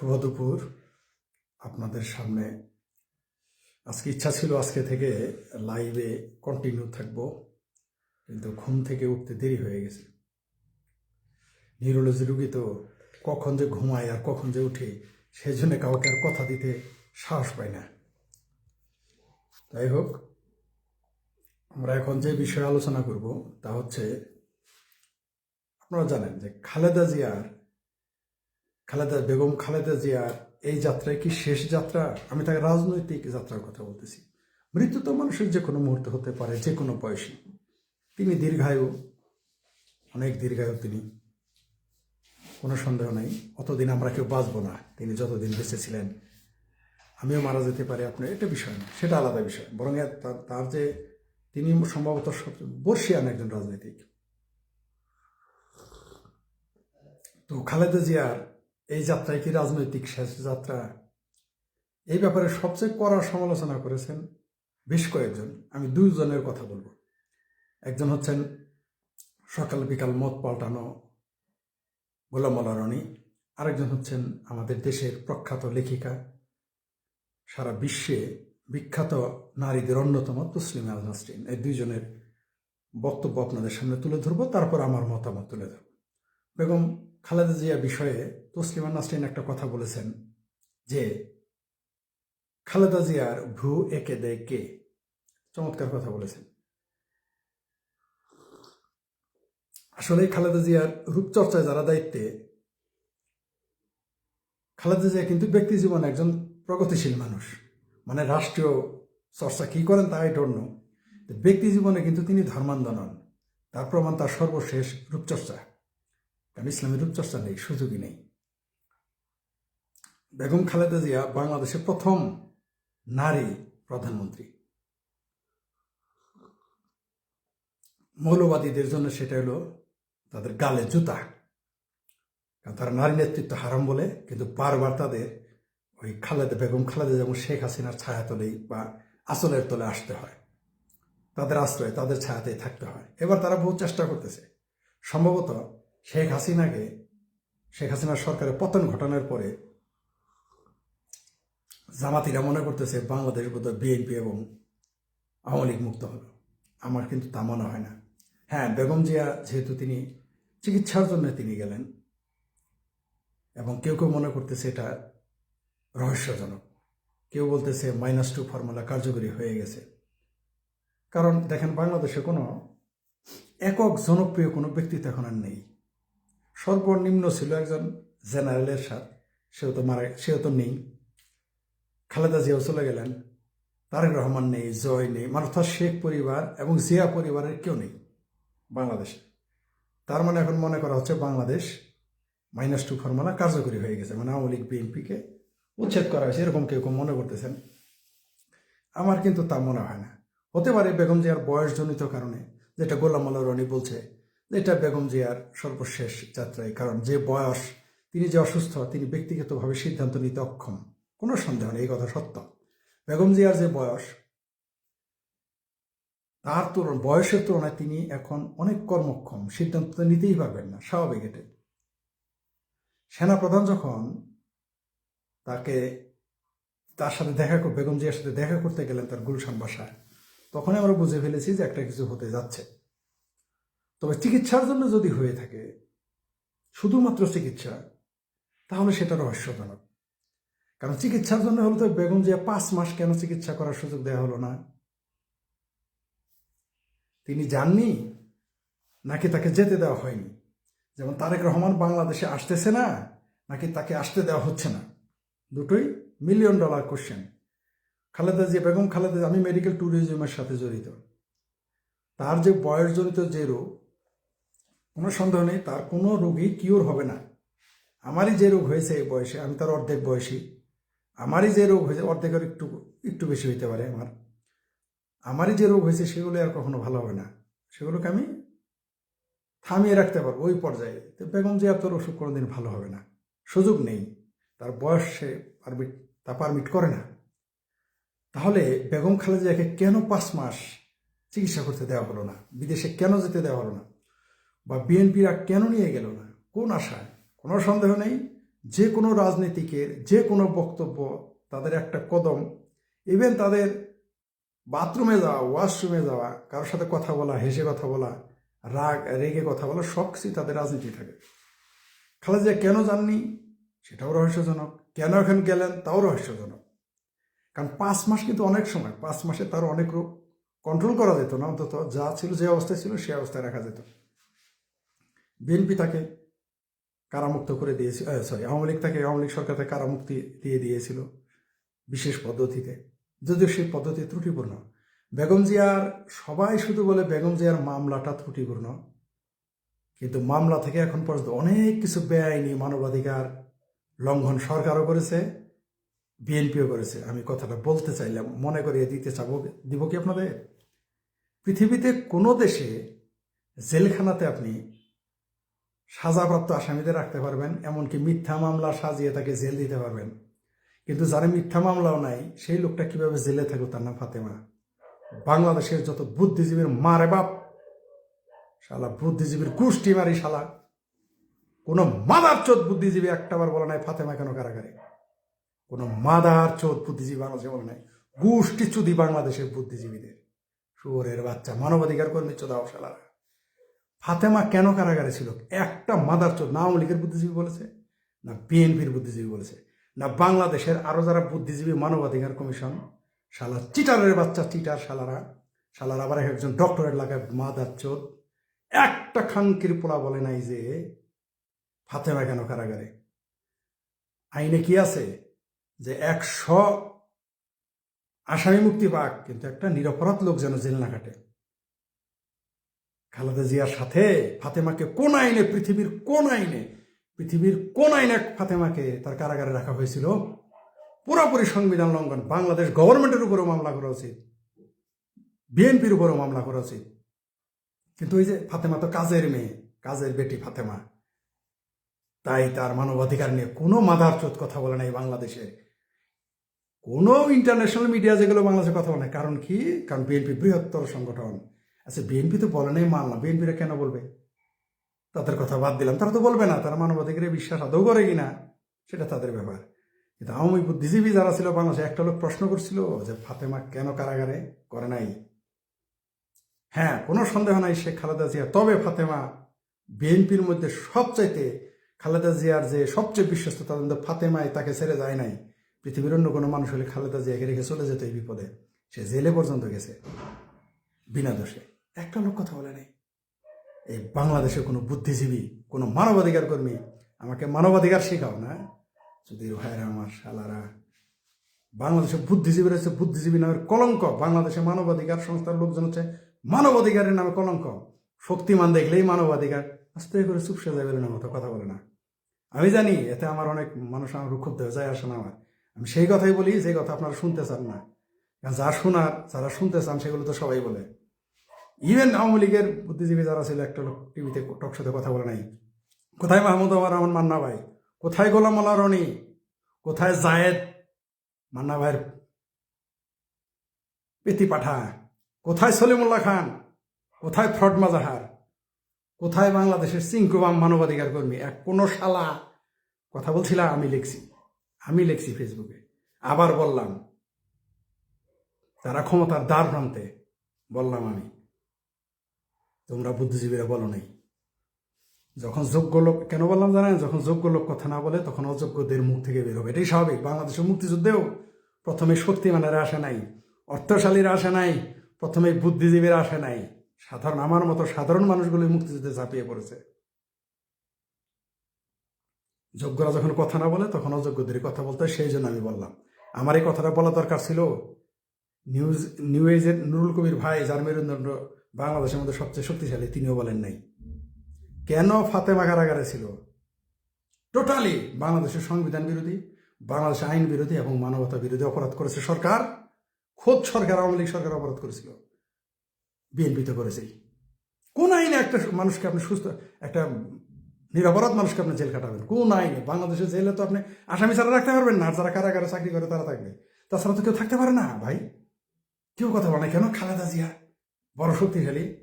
শুভ দুপুর। আপনাদের সামনে আজকে ইচ্ছা ছিল আজকে থেকে লাইভে কন্টিনিউ থাকব, কিন্তু ঘুম থেকে উঠতে দেরি হয়ে গেছে। নিউরোলজি রুগী তো কখন যে ঘুমায় আর কখন যে উঠে সেই জন্য কাউকে আর কথা দিতে সাহস পায় না। যাই হোক, আমরা এখন যে বিষয়ে আলোচনা করব তা হচ্ছে, আপনারা জানেন যে খালেদা জিয়ার খালেদা বেগম খালেদা জিয়ার এই যাত্রায় কি শেষ যাত্রা? আমি তাকে রাজনৈতিক যাত্রার কথা বলতেছি। মৃত্যু তো মানুষের যে কোনো মুহূর্তে হতে পারে যে কোনো বয়সী। তিনি দীর্ঘায়ু, অনেক দীর্ঘায়ু তিনি। কোনো সন্দেহ নাই, অতদিন আমরা কেউ বাঁচবো না, তিনি যতদিন বেঁচে ছিলেন। আমিও মারা যেতে পারি আপনার এটা বিষয় না, সেটা আলাদা বিষয়। বরং তার যে তিনি সম্ভবত সবচেয়ে বর্ষিয়ান একজন রাজনীতিক। তো খালেদা জিয়ার এই যাত্রায় কি রাজনৈতিক শেষ যাত্রা এই ব্যাপারে সবচেয়ে কড়া সমালোচনা করেছেন বেশ কয়েকজন। আমি দুইজনের কথা বলব। একজন হচ্ছেন সকাল বিকাল মত পাল্টানো গোলাম রনি। আরেকজন হচ্ছেন আমাদের দেশের প্রখ্যাত লেখিকা। সারা বিশ্বে বিখ্যাত নারীদের অন্যতম তসলিমা আল নাসরিন। এই দুইজনের বক্তব্য আপনাদের সামনে তুলে ধরবো, তারপর আমার মতামত তুলে ধরবো। বেগম খালেদা জিয়া বিষয়ে তসলিমা নাসরিন একটা কথা বলেছেন যে, খালেদা জিয়ার ভ্রু একে দেয় কে? চমৎকার কথা বলেছেন। আসলে খালেদা জিয়ার রূপচর্চায় যারা দায়িত্বে, খালেদা জিয়া কিন্তু ব্যক্তি জীবনে একজন প্রগতিশীল মানুষ। মানে রাষ্ট্রীয় চর্চা কি করেন তা আই ব্যক্তি জীবনে কিন্তু তিনি ধর্মান্ধ নন। তার প্রমাণ তার সর্বশেষ রূপচর্চা। কারণ ইসলামের রূপচর্চা নেই, সুযোগই নেই। বেগম খালেদা জিয়া বাংলাদেশের প্রথম নারী প্রধানমন্ত্রী। মৌলবাদীদের জন্য সেটা হলো তাদের গালে জুতা। কারণ তারা নারী নেতৃত্ব হারাম বলে, কিন্তু বারবার তাদের ওই খালেদা, বেগম খালেদা যেমন শেখ হাসিনার ছায়া তলেই বা আসলের তলে আসতে হয়, তাদের আশ্রয় তাদের ছায়াতেই থাকতে হয়। এবার তারা বহু চেষ্টা করতেছে। সম্ভবত শেখ হাসিনাকে, শেখ হাসিনার সরকারের পতন ঘটানোর পরে জামাতিরা মনে করতেছে বাংলাদেশ বোধহয় বিএনপি এবং আওয়ামী লীগ মুক্ত হলো আমার কিন্তু তা মনে হয় না। হ্যাঁ বেগম জিয়া যেহেতু তিনি চিকিৎসার জন্য তিনি গেলেন এবং কেউ কেউ মনে করতেছে এটা রহস্যজনক। কেউ বলতেছে মাইনাস টু ফর্মুলা কার্যকরী হয়ে গেছে। কারণ দেখেন বাংলাদেশে কোনো একক জনপ্রিয় কোনো ব্যক্তিত্ব এখন আর নেই। সর্বনিম্ন ছিল একজন জেনারেলের সাথ সেও তো মারা, সেও তো নেই। খালেদা জিয়াও চলে গেলেন। তারেক রহমান নেই, জয় নেই। মানে অর্থাৎ শেখ পরিবার এবং জিয়া পরিবারের কেউ নেই বাংলাদেশে। তার মানে এখন মনে করা হচ্ছে বাংলাদেশ মাইনাস টু ফর্মুলা কার্যকরী হয়ে গেছে। মানে আওয়ামী লীগ, বিএনপিকে উচ্ছেদ করা হয়েছে, এরকম কেউ কেউ মনে করতেছেন। আমার কিন্তু তা মনে হয় না। হতে পারে বেগম জিয়ার বয়সজনিত কারণে, যেটা গোলাম মোল্লা রনি বলছে এটা বেগম জিয়ার সর্বশেষ যাত্রায়, কারণ যে বয়স তিনি যে অসুস্থ, তিনি ব্যক্তিগতভাবে সিদ্ধান্ত নিতে অক্ষম। কোনো সন্দেহ নেই, এই কথা সত্য। বেগম জিয়ার যে বয়স, তার তুলন, বয়সের তুলনায় তিনি এখন অনেক কর্মক্ষম, সিদ্ধান্ত নিতেই পারবেন না, স্বাভাবিক এটা সেনাপ্রধান যখন তাকে, তার সাথে দেখা বেগম জিয়ার সাথে দেখা করতে গেলেন তার গুলশান বাসায়, তখনই আমরা বুঝে ফেলেছি যে একটা কিছু হতে যাচ্ছে। তবে চিকিৎসার জন্য যদি হয়ে থাকে, শুধুমাত্র চিকিৎসা, তাহলে সেটা রহস্যজনক। কারণ চিকিৎসার জন্য হলো তো বেগম জিয়া পাঁচ মাস কেন চিকিৎসা করার সুযোগ দেওয়া হলো না? তিনি যাননি, নাকি তাকে যেতে দেওয়া হয়নি? যেমন তারেক রহমান বাংলাদেশে আসতেছে না, নাকি তাকে আসতে দেওয়া হচ্ছে না? দুটোই million dollar question Khaleda Zia, Begum Khaleda আমি মেডিকেল ট্যুরিজমের সাথে জড়িত। তার যে বয়সজনিত যে রোগ কোনো সন্দেহ নেই, তার কোনো রোগী কিওর হবে না। আমারই যে রোগ হয়েছে এই বয়সে, আমি তার অর্ধেক বয়সী। আমারই যে রোগ হয়েছে, অর্ধেকের একটু একটু বেশি হইতে পারে আমার। আমারই যে রোগ হয়েছে, সেগুলো আর কখনো ভালো হবে না। সেগুলোকে আমি থামিয়ে রাখতে পারব ওই পর্যায়ে। তো বেগম জিয়া তোর ওষুধ কোনোদিন ভালো হবে না। সুযোগ নেই। তার বয়স সে পারমিট তা পারমিট করে না। তাহলে বেগম খালেদাকে কেন পাঁচ মাস চিকিৎসা করতে দেওয়া হলো না? বিদেশে কেন যেতে দেওয়া হলো না? বা বিএনপিরা কেন নিয়ে গেল না? কোন আশায়? কোনো সন্দেহ নেই? যে কোনো রাজনীতিকের যে কোনো বক্তব্য, তাদের একটা কদম। ইভেন তাদের বাথরুমে যাওয়া ওয়াশরুমে যাওয়া, কারোর সাথে কথা বলা, হেসে কথা বলা, রাগ, রেগে কথা বলা, সব কিছুই তাদের রাজনীতি থাকে। খালেদা কেন যাননি? সেটাও রহস্যজনক। কেন এখন গেলেন? তাও রহস্যজনক। কারণ পাঁচ মাস কিন্তু অনেক সময়। পাঁচ মাসে তার অনেক রোগ কন্ট্রোল করা যেত না। অন্তত যা ছিল যে অবস্থায় ছিল সে অবস্থায় রাখা যেত। বিএনপি তাকে কারামুক্ত করে দিয়েছিল সরি আওয়ামী লীগ তাকে, আওয়ামী লীগ সরকার তাকে কারামুক্তি দিয়ে দিয়েছিল বিশেষ পদ্ধতিতে। যদিও সেই পদ্ধতি ত্রুটিপূর্ণ। বেগম জিয়ার, সবাই শুধু বলে বেগম জিয়ার মামলাটা ত্রুটিপূর্ণ। কিন্তু মামলা থেকে এখন পর্যন্ত অনেক কিছু বেআইনি মানবাধিকার লঙ্ঘন সরকারও করেছে, বিএনপিও করেছে। আমি কথাটা বলতে চাইলাম, মনে করিয়ে দিতে চাবো, দিব কি আপনাদের? পৃথিবীতে কোনো দেশে জেলখানাতে আপনি সাজাপ্রাপ্ত আসামিদের রাখতে পারবেন, এমনকি মিথ্যা মামলা সাজিয়ে তাকে জেল দিতে পারবেন। কিন্তু যারা মিথ্যা মামলাও নাই সেই লোকটা কীভাবে জেলে থাকবে তার নাম ফাতেমা? বাংলাদেশের যত বুদ্ধিজীবীর মারে বাপ, শালা বুদ্ধিজীবীর গোষ্ঠী মারি শালা। কোনো মাদার চোদ বুদ্ধিজীবী একটাবার বলে নাই, ফাতেমা কেন কারাগারে? কোনো মাদার চোদ বুদ্ধিজীবী বাংলাদেশে বলে নাই গোষ্ঠী চুদি বাংলাদেশের বুদ্ধিজীবীদের। শুয়োরের বাচ্চা, মানবাধিকার কর্মী চোদাও শালারা। ফাতেমা কেন কারাগারে ছিল? একটা মাদার চোদ না আওয়ামী লীগের বুদ্ধিজীবী বলেছে, না বিএনপির বুদ্ধিজীবী বলেছে, না বাংলাদেশের আরও যারা বুদ্ধিজীবী মানবাধিকার কমিশন, শালা চিটারের বাচ্চা চিটার শালারা, শালার আবার এক একজন ডক্টরেট লাগায় মাদার চোদ একটা খানকির পোলা বলে নাই যে ফাতেমা কেন কারাগারে? আইনে কি আছে? যে একশো আসামি মুক্তি পাক, কিন্তু একটা নিরপরাধ লোক যেন জেল না কাটে খালেদা জিয়ার সাথে ফাতেমাকে কোন আইনে, পৃথিবীর কোন আইনে, পৃথিবীর কোন আইনে ফাতেমাকে তার কারাগারে রাখা হয়েছিল? পুরোপুরি সংবিধান লঙ্ঘন। বাংলাদেশ গভর্নমেন্টের উপরও মামলা করা উচিত। বিএনপির উপরও মামলা করা উচিত। কিন্তু ওই যে ফাতেমা তো কাজের মেয়ে, কাজের বেটি ফাতেমা। তাই তার মানবাধিকার নিয়ে কোনো মাদার চোদ কথা বলে নাই বাংলাদেশে। কোনো ইন্টারন্যাশনাল মিডিয়া যেগুলো বাংলাদেশে কথা বলে কারণ কি? কারণ বিএনপি বৃহত্তর সংগঠন। আচ্ছা বিএনপি তো বলে নাই মানলাম বিএনপিরা কেন বলবে? তাদের কথা বাদ দিলাম। তারা তো বলবে না, তারা মানবাধিকারে বিশ্বাস আদৌ করে কিনা, সেটা তাদের ব্যাপার। কিন্তু আওয়ামী বুদ্ধিজীবী যারা ছিল বাংলাদেশে, একটা লোক প্রশ্ন করছিল যে ফাতেমা কেন কারাগারে করে নাই? হ্যাঁ কোনো সন্দেহ নাই শেখ খালেদা জিয়া। তবে ফাতেমা বিএনপির মধ্যে সবচাইতে খালেদা জিয়ার যে সবচেয়ে বিশ্বস্ত মধ্যে ফাতেমায় তাকে ছেড়ে যায় নাই। পৃথিবীর অন্য কোনো মানুষ হলে খালেদা জিয়াকে রেখে চলে যেত এই বিপদে। সে জেলে পর্যন্ত গেছে, বিনা দোষে। একটা লোক কথা বলে নেই। এই বাংলাদেশের কোনো বুদ্ধিজীবী, কোনো মানবাধিকার কর্মী আমাকে মানবাধিকার শেখাও না। যদি ভাইরা আমার শালারা, বাংলাদেশের বুদ্ধিজীবীরা হচ্ছে বুদ্ধিজীবী নামের কলঙ্ক, বাংলাদেশের মানবাধিকার সংস্থার লোকজন হচ্ছে মানবাধিকারের নামে কলঙ্ক। শক্তিমান দেখলেই মানবাধিকার, আস্তে করে চুপসে যাবে না মতো কথা বলে না। আমি জানি এতে আমার অনেক মানুষ আমার ক্ষুব্ধ হয়ে যায় আসে না আমার। আমি সেই কথাই বলি, যে কথা আপনারা শুনতে চান না। যা শোনার, যারা শুনতে চান সেগুলো তো সবাই বলে। ইভেন আওয়ামী লীগের বুদ্ধিজীবী যারা ছিল, একটা লোক টিভিতে টক সাথে কথা বলে নাই। কোথায় মাহমুদ আমার রহমান মান্না ভাই? কোথায় গোলাম মোল্লা রনি? কোথায় জায়েদ মান্না ভাইয়ের পেতি পাঠা? কোথায় সলিমুল্লাহ খান? কোথায় ফ্রড মাজাহার? কোথায় বাংলাদেশের সিংকুবাম মানবাধিকার কর্মী? এক কোনো শালা কথা বলছিলাম আমি লিখছি। আমি লিখছি ফেসবুকে আবার বললাম তারা ক্ষমতার দ্বার প্রান্তে, বললাম আমি। তোমরা বুদ্ধিজীবীরা বলো নাই। যখন যোগ্য লোক, কেন বললাম জানেন? যখন যোগ্য লোক কথা না বলে, তখন অযোগ্যদের মুখ থেকে বের হবে। এটাই স্বাভাবিক। বাংলাদেশের মুক্তিযুদ্ধেও প্রথমে শক্তিমানেরা আসে নাই, অর্থশালীরা আসে নাই, প্রথমে বুদ্ধিজীবীরা আসে নাই। সাধারণ, আমার মতো সাধারণ মানুষগুলো মুক্তিযুদ্ধে ঝাঁপিয়ে পড়েছে। যোগ্যরা যখন কথা না বলে, তখন অযোগ্যদের কথা বলতে সেই জন্য আমি বললাম। আমার এই কথাটা বলা দরকার ছিল। নিউজ, নিউ এজের নুরুল কবির ভাই, যার মেরুদণ্ড বাংলাদেশের মধ্যে সবচেয়ে শক্তিশালী তিনিও বলেন নাই। কেন ফাতেমা কারাগারে ছিল? টোটালি বাংলাদেশের সংবিধান বিরোধী, বাংলাদেশের আইন বিরোধী এবং মানবতা বিরোধী অপরাধ করেছে সরকার। খোদ সরকার, আওয়ামী লীগ সরকার অপরাধ করেছিল। বিএনপি তো করেছেই। কোন আইনে একটা মানুষকে আপনি সুস্থ, একটা নিরাপরাধ মানুষকে আপনি জেল কাটাবেন কোন আইনে? বাংলাদেশের জেলে তো আপনি আসামি ছাড়া রাখতে পারবেন না যারা কারাগারে চাকরি করে তারা থাকবে। তাছাড়া তো কেউ থাকতে পারে না, ভাই। কেউ কথা বলে কেন? খালেদা জিয়া। বড় শক্তিশালী,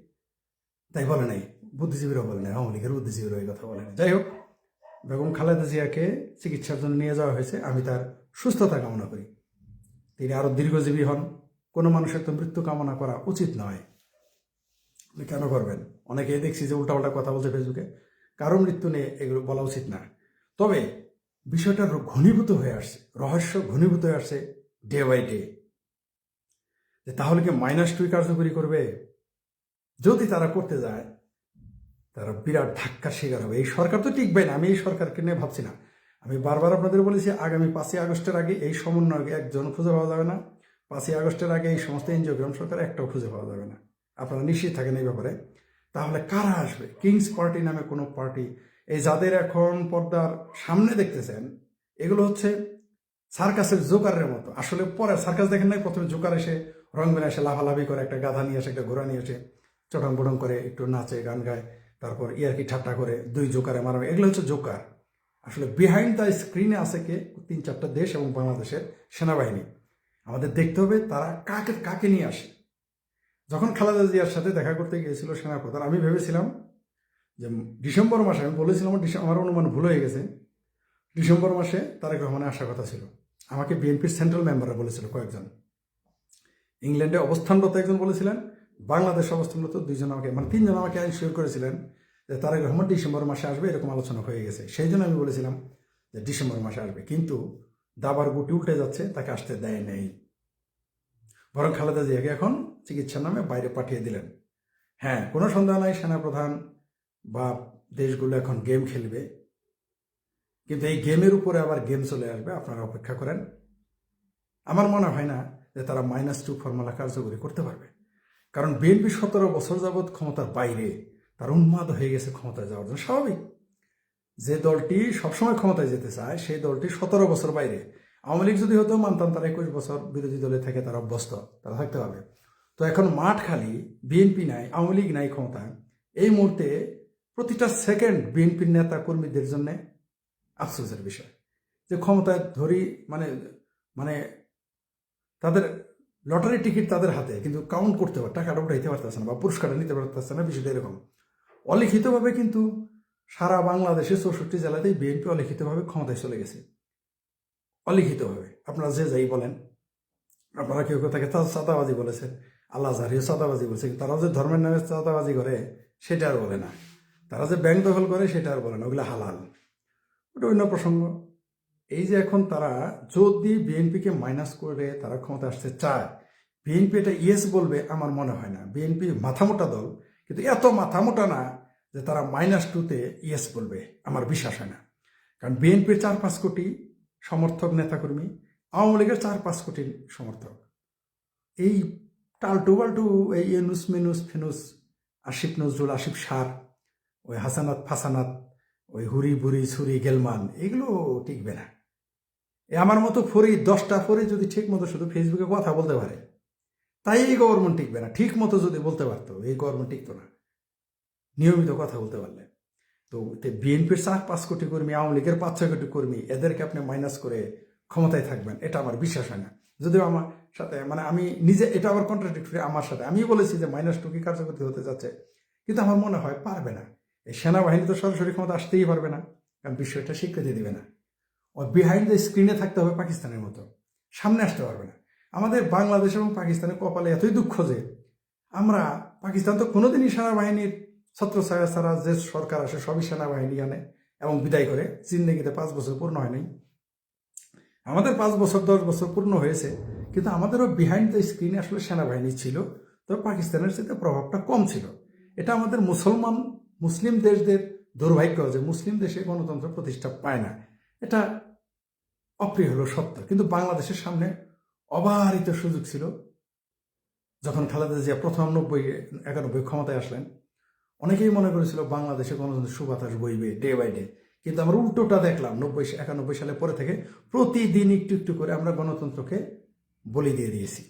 তাই বলে নাই। বুদ্ধিজীবীরাও বলে নাই, আওয়ামী লীগের বুদ্ধিজীবীরাও এই কথা বলে নাই। যাই হোক, বেগম খালেদা জিয়াকে চিকিৎসার জন্য নিয়ে যাওয়া হয়েছে, আমি তার সুস্থতা কামনা করি। তিনি আরও দীর্ঘজীবী হন, কোনো মানুষের তো মৃত্যু কামনা করা উচিত নয়। আপনি কেন করবেন? অনেকেই দেখছি যে উল্টাপাল্টা কথা বলছে ফেসবুকে, কারও মৃত্যু নিয়ে এগুলো বলা উচিত না। তবে বিষয়টা ঘনীভূত হয়ে আসছে, রহস্য ঘনীভূত হয়ে আসছে ডে বাই ডে যে তাহলে কি মাইনাস টুই কার্যকরী করবে? যদি তারা করতে যায়, তারা বিরাট ধাক্কার শিকার হবে। এই সরকার তো টিকবে না, আমি এই সরকারকে নিয়ে ভাবছি না। আমি বারবার আপনাদের বলেছি, আগামী পাঁচই আগস্টের আগে এই সমন্বয় একজন খুঁজে পাওয়া যাবে না। পাঁচই আগস্টের আগে এই সমস্ত এনজিওগ্রাম সরকার একটাও খুঁজে পাওয়া যাবে না। আপনারা নিশ্চিত থাকেন এই ব্যাপারে। তাহলে কারা আসবে? কিংস পার্টি নামে কোনো পার্টি এই যাদের এখন পর্দার সামনে দেখতেছেন, এগুলো হচ্ছে সার্কাসের জোকারের মতো। আসলে পরে সার্কাস দেখেন নাই? প্রথমে জোকার এসে রং এসে লাফালাফি করে একটা গাধা নিয়ে এসে, একটা ঘোড়া নিয়ে এসে চটং বটং করে একটু নাচে, গান গায়, তারপর ইয়ারকি ঠাট্টা করে, দুই জোকারে মারাবে এগুলো হচ্ছে জোকার। আসলে বিহাইন্ড দ্য স্ক্রিনে আছে কে? তিন চারটা দেশ এবং বাংলাদেশের সেনাবাহিনী। আমাদের দেখতে হবে তারা কাকে কাকে নিয়ে আসে। যখন খালেদা জিয়ার সাথে দেখা করতে গিয়েছিল সেনাপ্রধান, আমি ভেবেছিলাম যে ডিসেম্বর মাসে, আমি বলেছিলাম আমার আমার অনুমান ভুল হয়ে গেছে। ডিসেম্বর মাসে তারেক রহমানের আসার কথা ছিল। আমাকে বিএনপির সেন্ট্রাল মেম্বাররা বলেছিল কয়েকজন। ইংল্যান্ডে অবস্থানরত একজন বলেছিলেন, বাংলাদেশ অবস্থানরত দুইজন আমাকে মানে তিনজন আমাকে শিওর করেছিলেন যে তারেক রহমান ডিসেম্বর মাসে আসবে, এরকম আলোচনা হয়ে গেছে। সেই জন্য আমি বলেছিলাম যে ডিসেম্বর মাসে আসবে, কিন্তু দাবার গুটি উল্টে যাচ্ছে, তাকে আসতে দেয় নেই। বরং খালেদা জিয়াকে এখন চিকিৎসার নামে বাইরে পাঠিয়ে দিলেন। হ্যাঁ কোনো সন্দেহ নাই, সেনাপ্রধান বা দেশগুলো এখন গেম খেলবে। কিন্তু এই গেমের উপরে আবার গেম চলে আসবে, আপনারা অপেক্ষা করেন। আমার মনে হয় না যে তারা মাইনাস টু ফর্মুলা কার্যকরী করতে পারবে। কারণ বিএনপি সতেরো বছর যাবৎ ক্ষমতার বাইরে, তার উন্মাদ হয়ে গেছে ক্ষমতায় যাওয়ার জন্য স্বাভাবিক। যে দলটি সবসময় ক্ষমতায় যেতে চায়, সেই দলটি সতেরো বছর বাইরে। আওয়ামী লীগ যদি হতো, মানতাম তারা একুশ বছর বিরোধী দলে থেকে তারা অভ্যস্ত, তারা থাকতে পারবে। তো এখন মাঠ খালি বিএনপি নাই, আওয়ামী লীগ নাই ক্ষমতায়। এই মুহূর্তে প্রতিটা সেকেন্ড বিএনপির নেতা কর্মীদের জন্য আফসোসের বিষয়। যে ক্ষমতায় ধরি মানে মানে তাদের লটারি টিকিট তাদের হাতে, কিন্তু কাউন্ট করতে পারে টাকাটা উঠাইতে পারতেছে না বা পুরস্কারটা নিতে পারতেছে না, বিষয়টা এরকম। অলিখিতভাবে কিন্তু সারা বাংলাদেশের চৌষট্টি জেলাতেই বিএনপি অলিখিতভাবে ক্ষমতায় চলে গেছে। অলিখিতভাবে। আপনারা যে যাই বলেন, আপনারা কেউ কেউ তাকে চাঁদাবাজি বলেছেন, আল্লাহ জাহিও চাঁদাবাজি বলছে তারা যে ধর্মের নামে চাঁদাবাজি করে, সেটা আর বলে না। তারা যে ব্যাংক দখল করে, সেটা আর বলে না, ওগুলো হালাল। ওটা অন্য প্রসঙ্গ। এই যে এখন তারা যদি বিএনপিকে মাইনাস করে তারা ক্ষমতা আসতে চায়, বিএনপি এটা ইয়েস বলবে আমার মনে হয় না। বিএনপি মাথামোটা দল, কিন্তু এত মাথামোটা না যে তারা মাইনাস টুতে ইয়েস বলবে আমার বিশ্বাস হয় না। কারণ বিএনপির চার পাঁচ কোটি সমর্থক নেতাকর্মী, আওয়ামী লীগের চার পাঁচ কোটি সমর্থক। এই টালটু বাল্টু, এই এনুস মেনুস ফেনুস আসিফ নজরুল আসিফ সার, ওই হাসানাত ফাসানাত, ওই হুরি বুড়ি ছুরি গেলমান, এগুলো টিকবে না। আমার মতো ফরি, দশটা ফরি যদি ঠিক মতো শুধু ফেসবুকে কথা বলতে পারে, তাই এই গভর্নমেন্ট টিকবে না। ঠিক মতো যদি বলতে পারতো, এই গভর্নমেন্ট টিকতো না। নিয়মিত কথা বলতে পারলে। তো বিএনপির চার পাঁচ কোটি কর্মী, আওয়ামী লীগের পাঁচ ছয় কোটি কর্মী, এদেরকে আপনি মাইনাস করে ক্ষমতায় থাকবেন, এটা আমার বিশ্বাস হয় না। যদিও আমার সাথে মানে আমি নিজে, এটা আবার কন্ট্রাডিক্টরি আমার সাথে। আমি বলেছি যে মাইনাস টু কি কার্যকরী হতে যাচ্ছে, কিন্তু আমার মনে হয় পারবে না। এই সেনাবাহিনী তো সরাসরি ক্ষমতা আসতেই পারবে না, কারণ বিষয়টা স্বীকৃতি দেবে না। ও বিহাইন্ড দ্য স্ক্রিনে থাকতে হবে পাকিস্তানের মতো। সামনে আসতে পারবে না। আমাদের বাংলাদেশ এবং পাকিস্তানের কপালে এতই দুঃখ যে আমরা, পাকিস্তান তো কোনোদিনই সেনাবাহিনীর ছত্র ছায়া ছাড়া যে সরকার আসে, সবই সেনাবাহিনী আনে এবং বিদায় করে। জিন্দগিতে পাঁচ বছর পূর্ণ হয়নি আমাদের পাঁচ বছর, দশ বছর পূর্ণ হয়েছে, কিন্তু আমাদেরও বিহাইন্ড দ্য স্ক্রিনে আসলে সেনাবাহিনী ছিল তবে পাকিস্তানের সাথে প্রভাবটা কম ছিল। এটা আমাদের মুসলমান, মুসলিম দেশদের দুর্ভাগ্য যে মুসলিম দেশে গণতন্ত্র প্রতিষ্ঠা পায় না। এটা অপ্রিয় হলো সত্য। কিন্তু বাংলাদেশের সামনে অবারিত সুযোগ ছিল যখন খালেদা জিয়া প্রথম নব্বই, একানব্বই ক্ষমতায় আসলেন। অনেকেই মনে করেছিল বাংলাদেশে গণতন্ত্রের সুবাতাস বইবে ডে বাই ডে কিন্তু আমরা উল্টোটা দেখলাম নব্বই, একানব্বই সালে পরে থেকে প্রতিদিন একটু একটু করে আমরা গণতন্ত্রকে বলি দিয়ে দিয়েছি।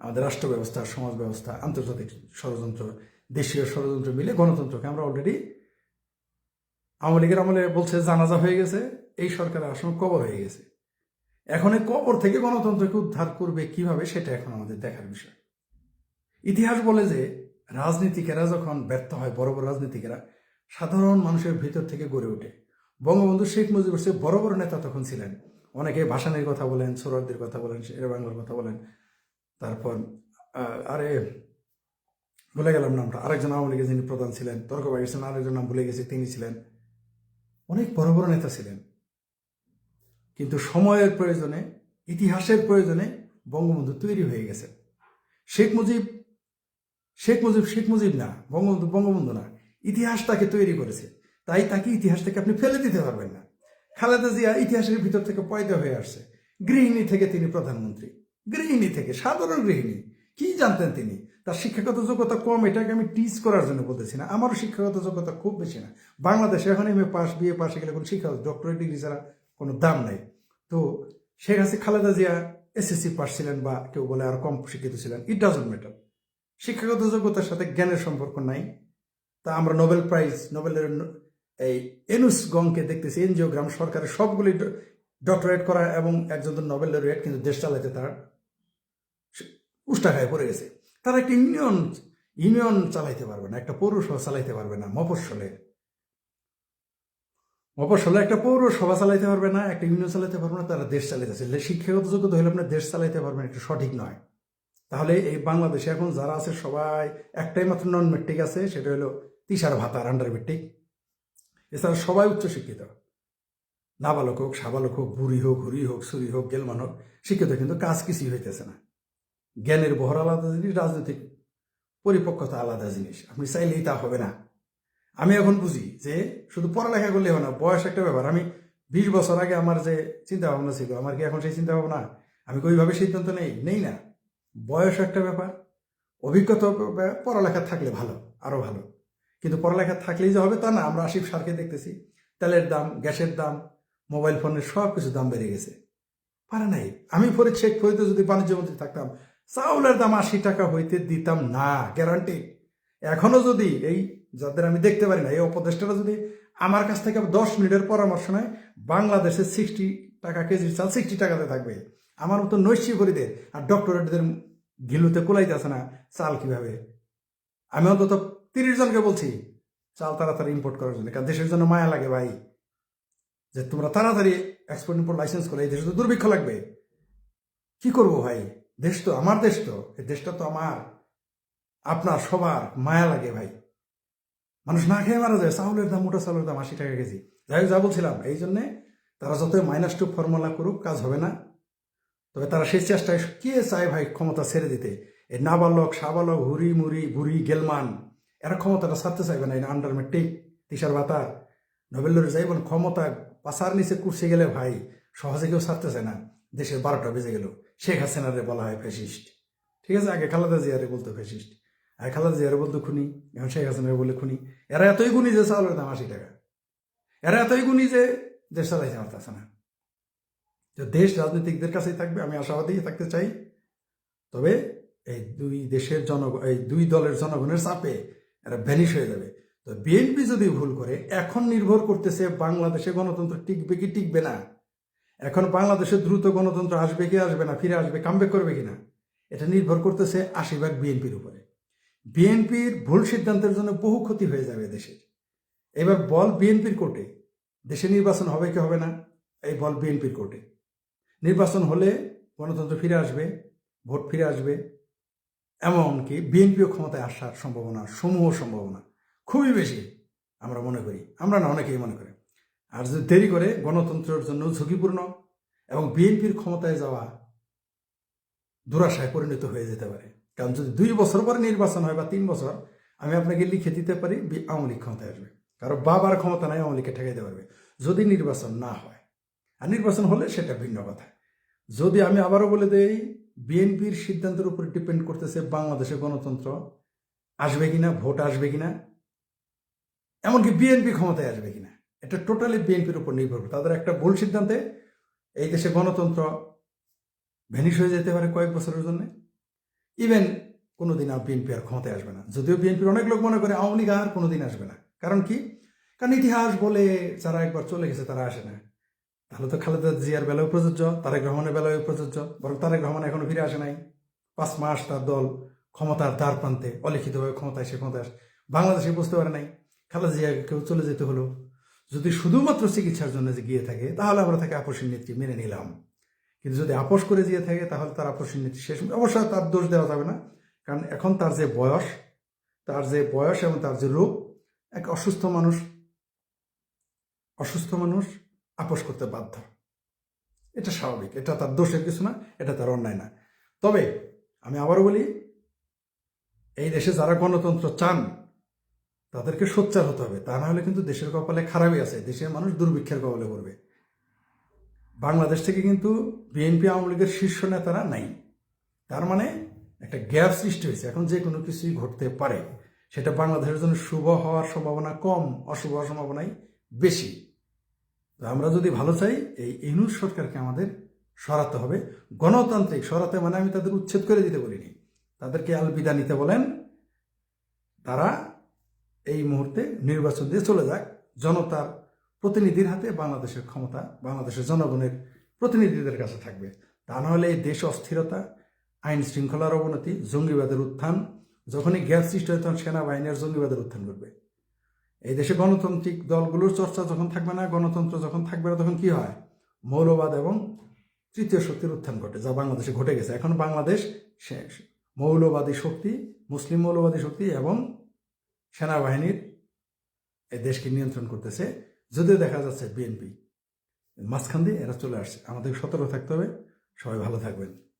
আমাদের রাষ্ট্র ব্যবস্থা, সমাজ ব্যবস্থা, আন্তর্জাতিক ষড়যন্ত্র, দেশীয় ষড়যন্ত্র মিলে গণতন্ত্রকে আমরা অলরেডি আওয়ামী লীগের আমলে বলছে জানাজা হয়ে গেছে। এই সরকারের আসন কবর হয়ে গেছে। এখন এই কবর থেকে গণতন্ত্রকে উদ্ধার করবে কীভাবে সেটা এখন আমাদের দেখার বিষয়। ইতিহাস বলে যে, রাজনীতিকেরা যখন ব্যর্থ হয়, বড় বড় রাজনীতিকেরা, সাধারণ মানুষের ভিতর থেকে গড়ে ওঠে। বঙ্গবন্ধু শেখ মুজিবুর চেয়ে বড় বড় নেতা তখন ছিলেন। অনেকে ভাসানের কথা বলেন সোহরাদ্দির কথা বলেন শের বাংলার কথা বলেন। তারপর আরে, ভুলে গেলাম নামটা। আরেকজন আওয়ামী লীগের যিনি প্রধান ছিলেন, তর্ক বাগিয়েছেন আরেকজন নাম ভুলে গেছি, তিনি ছিলেন। অনেক বড় বড় নেতা ছিলেন। কিন্তু সময়ের প্রয়োজনে, ইতিহাসের প্রয়োজনে বঙ্গবন্ধু তৈরি হয়ে গেছে। শেখ মুজিব শেখ মুজিব শেখ মুজিব না, বঙ্গবন্ধু বঙ্গবন্ধু না, ইতিহাস তাকে তৈরি করেছে। তাই তাকে ইতিহাস থেকে আপনি ফেলে দিতে পারবেন না। খালেদা জিয়া ইতিহাসের ভিতর থেকে পয়দা হয়ে আসছে। গৃহিণী থেকে তিনি প্রধানমন্ত্রী। গৃহিণী থেকে, সাধারণ গৃহিণী। কি জানতেন তিনি? তার শিক্ষাগত যোগ্যতা কম, এটাকে আমি টিচ করার জন্য বলতেছি না। আমারও শিক্ষাগত যোগ্যতা খুব বেশি না। বাংলাদেশে এখন এম এ পাস বিএ পাশে গেলে কোনো শিক্ষা ডক্টরেট ডিগ্রি ছাড়া কোনো দাম নাই। তো শেখ হাসিনা, খালেদা জিয়া এসএসসি পাস ছিলেন বা কেউ বলে আর কম শিক্ষিত ছিলেন ইট ডাজন্ট ম্যাটার শিক্ষাগত যোগ্যতার সাথে জ্ঞানের সম্পর্ক নাই। তা আমরা নোবেল প্রাইজ, নোবেলের এই এনুস গংকে দেখতেছি এনজিওগ্রাম সরকারের সবগুলি ডক্টরেট করা এবং একজন নোবেল রেট কিন্তু দেশ চালাইতে তার উষ্টাখায় পড়ে গেছে। তারা একটা ইউনিয়ন ইউনিয়ন চালাইতে পারবে না, একটা পৌরসভা চালাইতে পারবে না, মফস্বলে। মফস্বলে একটা পৌরসভা চালাইতে পারবে না, একটা ইউনিয়ন চালাইতে পারবে না, তারা দেশ চালাইতেছে শিক্ষাগত যোগ্যতা হলে আপনার দেশ চালাইতে পারবেন, এটা সঠিক নয়। তাহলে এই বাংলাদেশে এখন যারা আছে সবাই, একটাই মাত্র নন মেট্রিক আছে, সেটা হলো তিসার ভাতার আন্ডার মেট্রিক এছাড়া সবাই উচ্চশিক্ষিত নাবালক হোক, সাবালক হোক, বুড়ি হোক, হুরি হোক, সুরি হোক, গেলমান হোক, শিক্ষিত কিন্তু কাজ কিছুই হইতেছে না। জ্ঞানের বহর আলাদা জিনিস, রাজনৈতিক পরিপক্কতা আলাদা জিনিস। আপনি চাইলেই তা হবে না। আমি এখন বুঝি যে শুধু পড়ালেখা করলে হবে না, বয়স একটা ব্যাপার। আমি বিশ বছর আগে আমার যে চিন্তা ভাবনা ছিল, আমার কি এখন সেই চিন্তা ভাবনা আমি কি ওইভাবে সিদ্ধান্ত নেই? নেই না। বয়স একটা ব্যাপার, অভিজ্ঞতা পড়ালেখা থাকলে ভালো আরও ভালো। কিন্তু পড়ালেখা থাকলেই যে হবে তা না, আমরা আশিফ সারকে দেখতেছি। তেলের দাম, গ্যাসের দাম, মোবাইল ফোনের সব কিছু দাম বেড়ে গেছে। পারে নাই। আমি পরে চেক হইতে যদি বাণিজ্য মন্ত্রী থাকতাম, চাউলের দাম আশি টাকা হইতে দিতাম না গ্যারান্টি এখনও যদি এই যাদের আমি দেখতে পারি না, এই উপদেষ্টারা যদি আমার কাছ থেকে দশ মিনিটের পরামর্শ নেয়, বাংলাদেশে সিক্সটি টাকা কেজির চাল সিক্সটি টাকাতে থাকবে। আমার মতো নৈশী করিদের আর ডক্টরেটদের গিলুতে কোলাইতেছে না চাল কীভাবে? আমি অন্তত তিরিশ জনকে বলছি, চাল তাড়াতাড়ি ইম্পোর্ট করার জন্য, কারণ দেশের জন্য মায়া লাগে ভাই। যে তোমরা তাড়াতাড়ি এক্সপোর্ট ইম্পোর্ট লাইসেন্স করে, এই দেশে তো দুর্ভিক্ষ লাগবে। কি করব ভাই? দেশ তো আমার দেশ তো, এই দেশটা তো আমার। আপনার সবার মায়া লাগে ভাই। মানুষ না খেয়ে মারা যায়, চাউলের দাম, মোটা চাউলের দাম আশি টাকা কেজি। যাই যা বলছিলাম, এই জন্যে তারা যত মাইনাস টু ফর্মুলা করুক, কাজ হবে না। তবে তারা সেই চেষ্টায় কে চায় ভাই ক্ষমতা ছেড়ে দিতে? এই নাবালক, সাবালক, হুরি মুড়ি, বুড়ি, গেলমান, এরা ক্ষমতাটা ছাড়তে চাইবে না, এই আন্ডার মেট্রিক তিসার ভাতা নোবেলের যাইবেন, ক্ষমতা পাশার নিচে কুর্সে গেলে ভাই, সহজে কেউ ছাড়তে চায় না। দেশের বারোটা বেজে গেল। শেখ হাসিনারে বলা হয় ফ্যাসিস্ট ঠিক আছে, আগে খালেদা জিয়ারে বলতো ফ্যাসিস্ট আর খালেদা জিয়ারে বলতো খুনি এখন শেখ হাসিনারে বলে খুনি, এরা এতই গুণী যে চাউলের দাম আশি টাকা। এরা এতই গুণী যে দেশ চালাইতে পারতেছে না। তো দেশ রাজনীতিকদের কাছেই থাকবে, আমি আশাবাদী থাকতে চাই। তবে এই দুই দেশের জন এই দুই দলের জনগণের চাপে এরা ভ্যানিশ হয়ে যাবে। তো বিএনপি যদি ভুল করে, এখন নির্ভর করতেছে বাংলাদেশে গণতন্ত্র টিকবে কি টিকবে না। এখন বাংলাদেশে দ্রুত গণতন্ত্র আসবে কি আসবে না, ফিরে আসবে, কামব্যাক করবে কিনা, এটা নির্ভর করতেছে আশি ভাগ বিএনপির উপরে। বিএনপির ভুল সিদ্ধান্তের জন্য বহু ক্ষতি হয়ে যাবে দেশের এবার বল বিএনপির কোর্টে, দেশে নির্বাচন হবে কি হবে না, এই বল বিএনপির কোর্টে। নির্বাচন হলে গণতন্ত্র ফিরে আসবে, ভোট ফিরে আসবে, এমনকি বিএনপিও ক্ষমতায় আসার সম্ভাবনা, সমূহ সম্ভাবনা খুবই বেশি আমরা মনে করি। আমরা না, অনেকেই মনে করি। আর যদি দেরি করে, গণতন্ত্রের জন্য ঝুঁকিপূর্ণ এবং বিএনপির ক্ষমতায় যাওয়া দুরাশায় পরিণত হয়ে যেতে পারে। কারণ যদি দুই বছর পরে নির্বাচন হয় বা তিন বছর, আমি আপনাকে লিখে দিতে পারি আওয়ামী লীগ ক্ষমতায় আসবে। কারও বাবার ক্ষমতা নাই, আওয়ামী লীগকে ঠেকাইতে পারবে। যদি নির্বাচন না হয়, আর নির্বাচন হলে সেটা ভিন্ন কথা। যদি আমি আবারও বলে দেই, বিএনপির সিদ্ধান্তের উপর ডিপেন্ড করতেছে বাংলাদেশের গণতন্ত্র, আসবে কিনা, ভোট আসবে কিনা, এমনকি বিএনপি ক্ষমতায় আসবে কিনা, এটা টোটালি বিএনপির উপর নির্ভর করে। তাদের একটা ভুল সিদ্ধান্তে এই দেশে গণতন্ত্র ভ্যানিশ হয়ে যেতে পারে কয়েক বছরের জন্য। ইভেন কোনোদিন আর বিএনপি আর ক্ষমতায় আসবে না। যদিও বিএনপির অনেক লোক মনে করে আওয়ামী লীগ আর কোনোদিন আসবে না। কারণ কি? কারণ ইতিহাস বলে যারা একবার চলে গেছে তারা আসে না। তাহলে তো খালেদা জিয়ার বেলাও প্রযোজ্য, তারেক রহমানের বেলাও প্রযোজ্য, বরং তারেক রহমান এখনও ফিরে আসে নাই। পাঁচ মাস তার দল ক্ষমতার দ্বার প্রান্তে, অলিখিতভাবে ক্ষমতায়, সে ক্ষমতায় আসে। বাংলাদেশে বুঝতে পারে নাই, খালেদা জিয়া কেউ চলে যেতে হলো। যদি শুধুমাত্র চিকিৎসার জন্য যে গিয়ে থাকে, তাহলে আমরা তাকে আপসীর নেত্রী মেনে নিলাম। কিন্তু যদি আপোষ করে দিয়ে থাকে, তাহলে তার আপসীর নেত্রী শেষ অবশ্যই তার দোষ দেওয়া যাবে না, কারণ এখন তার যে বয়স, তার যে বয়স এবং তার যে রোগ এক অসুস্থ মানুষ অসুস্থ মানুষ আপোষ করতে বাধ্য। এটা স্বাভাবিক, এটা তার দোষের কিছু না, এটা তার অন্যায় না। তবে আমি আবারও বলি, এই দেশে যারা গণতন্ত্র চান, তাদেরকে সোচ্চার হতে হবে। তা না হলে কিন্তু দেশের কপালে খারাপই আছে। দেশের মানুষ দুর্ভিক্ষের কপালে পড়বে। বাংলাদেশ থেকে কিন্তু বিএনপি আওয়ামী লীগের শীর্ষ নেতারা নাই। তার মানে একটা গ্যাপ সৃষ্টি হয়েছে। এখন যে কোনো কিছুই ঘটতে পারে। সেটা বাংলাদেশের জন্য শুভ হওয়ার সম্ভাবনা কম, অশুভ হওয়ার সম্ভাবনাই বেশি। আমরা যদি ভালো চাই, এই ইনুস সরকারকে আমাদের সরাতে হবে। গণতান্ত্রিক সরাতে মানে আমি তাদের উচ্ছেদ করে দিতে বলিনি। তাদেরকে আলবিদা নিতে বলেন। তারা এই মুহূর্তে নির্বাচন দিয়ে চলে যাক। জনতার প্রতিনিধির হাতে বাংলাদেশের ক্ষমতা, বাংলাদেশের জনগণের প্রতিনিধিদের কাছে থাকবে। তা নাহলে এই দেশ অস্থিরতা, আইন শৃঙ্খলার অবনতি, জঙ্গিবাদের উত্থান, যখনই গ্যাস সৃষ্টি হয় তখন সেনাবাহিনী আর জঙ্গিবাদের উত্থান করবে এই দেশে গণতান্ত্রিক দলগুলোর চর্চা যখন থাকবে না, গণতন্ত্র যখন থাকবে না, তখন কি হয়? মৌলবাদ এবং তৃতীয় শক্তির উত্থান ঘটে, যা বাংলাদেশে ঘটে গেছে। এখন বাংলাদেশ মৌলবাদী শক্তি, মুসলিম মৌলবাদী শক্তি এবং সেনাবাহিনীর এই দেশকে নিয়ন্ত্রণ করতেছে। যদিও দেখা যাচ্ছে বিএনপি। মাঝখান দিয়ে এরা চলে আসছে। আমাদের সতর্ক থাকতে হবে। সবাই ভালো থাকবেন।